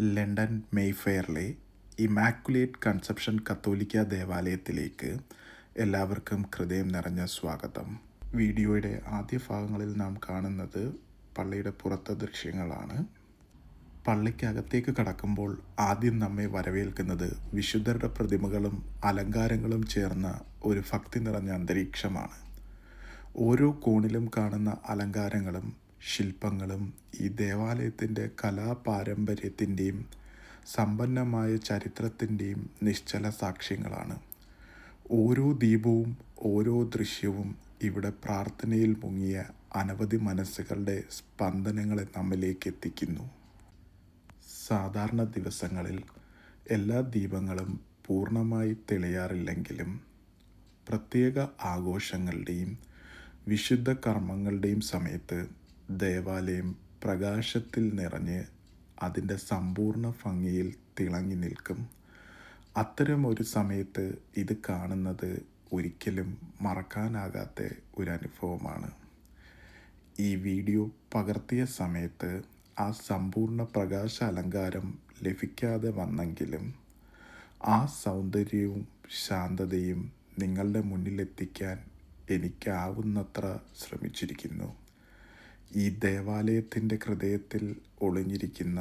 London മെയ്ഫെയറിലെ immaculate conception കത്തോലിക്ക ദേവാലയത്തിലേക്ക് എല്ലാവർക്കും ഹൃദയം നിറഞ്ഞ സ്വാഗതം. വീഡിയോയുടെ ആദ്യ ഭാഗങ്ങളിൽ നാം കാണുന്നത് പള്ളിയുടെ പുറത്തെ ദൃശ്യങ്ങളാണ്. പള്ളിക്കകത്തേക്ക് കടക്കുമ്പോൾ ആദ്യം നമ്മെ വരവേൽക്കുന്നത് വിശുദ്ധരുടെ പ്രതിമകളും അലങ്കാരങ്ങളും ചേർന്ന ഒരു ഭക്തി നിറഞ്ഞ അന്തരീക്ഷമാണ്. ഓരോ കോണിലും കാണുന്ന അലങ്കാരങ്ങളും ശില്പങ്ങളും ഈ ദേവാലയത്തിന്റെ കലാപാരമ്പര്യത്തിന്റെയും സമ്പന്നമായ ചരിത്രത്തിന്റെയും നിശ്ചല സാക്ഷ്യങ്ങളാണ്. ഓരോ ദീപവും ഓരോ ദൃശ്യവും ഇവിടെ പ്രാർത്ഥനയിൽ മുങ്ങിയ അനവധി മനസ്സുകളുടെ സ്പന്ദനങ്ങളെ നമ്മിലേക്ക് എത്തിക്കുന്നു സാധാരണ ദിവസങ്ങളിൽ എല്ലാ ദീപങ്ങളും പൂർണമായി തെളിയാറില്ലെങ്കിലും പ്രത്യേക ആഘോഷങ്ങളുടെയും വിശുദ്ധ കർമ്മങ്ങളുടെയും സമയത്ത് ദേവാലയം പ്രകാശത്തിൽ നിറഞ്ഞ് അതിന്റെ സമ്പൂർണ ഭംഗിയിൽ തിളങ്ങി നിൽക്കും. അത്തരം ഒരു സമയത്ത് ഇത് കാണുന്നത് ഒരിക്കലും മറക്കാനാകാത്ത ഒരു അനുഭവമാണ്. ഈ വീഡിയോ പകർത്തിയ സമയത്ത് ആ സമ്പൂർണ പ്രകാശ അലങ്കാരം ലഭിക്കാതെ വന്നെങ്കിലും ആ സൗന്ദര്യവും ശാന്തതയും നിങ്ങളുടെ മുന്നിലെത്തിക്കാൻ എനിക്കാവുന്നത്ര ശ്രമിച്ചിരിക്കുന്നു. ഈ ദേവാലയത്തിന്റെ ഹൃദയത്തിൽ ഒളിഞ്ഞിരിക്കുന്ന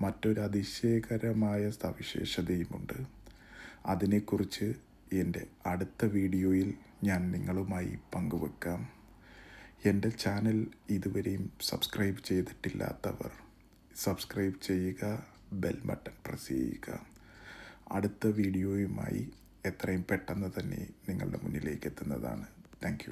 മറ്റൊരു അതിശയകരമായ സവിശേഷതയുമുണ്ട്. അതിനെക്കുറിച്ച് എന്റെ അടുത്ത വീഡിയോയിൽ ഞാൻ നിങ്ങളുമായി പങ്കുവെക്കാം. എന്റെ ചാനൽ ഇതുവരെയും സബ്സ്ക്രൈബ് ചെയ്തിട്ടില്ലാത്തവർ സബ്സ്ക്രൈബ് ചെയ്യുക ബെൽ ബട്ടൺ പ്രസ് ചെയ്യുക. അടുത്ത വീഡിയോയുമായി എത്രയും പെട്ടെന്ന് തന്നെ നിങ്ങളുടെ മുന്നിലേക്ക് എത്തുന്നതാണ്. താങ്ക്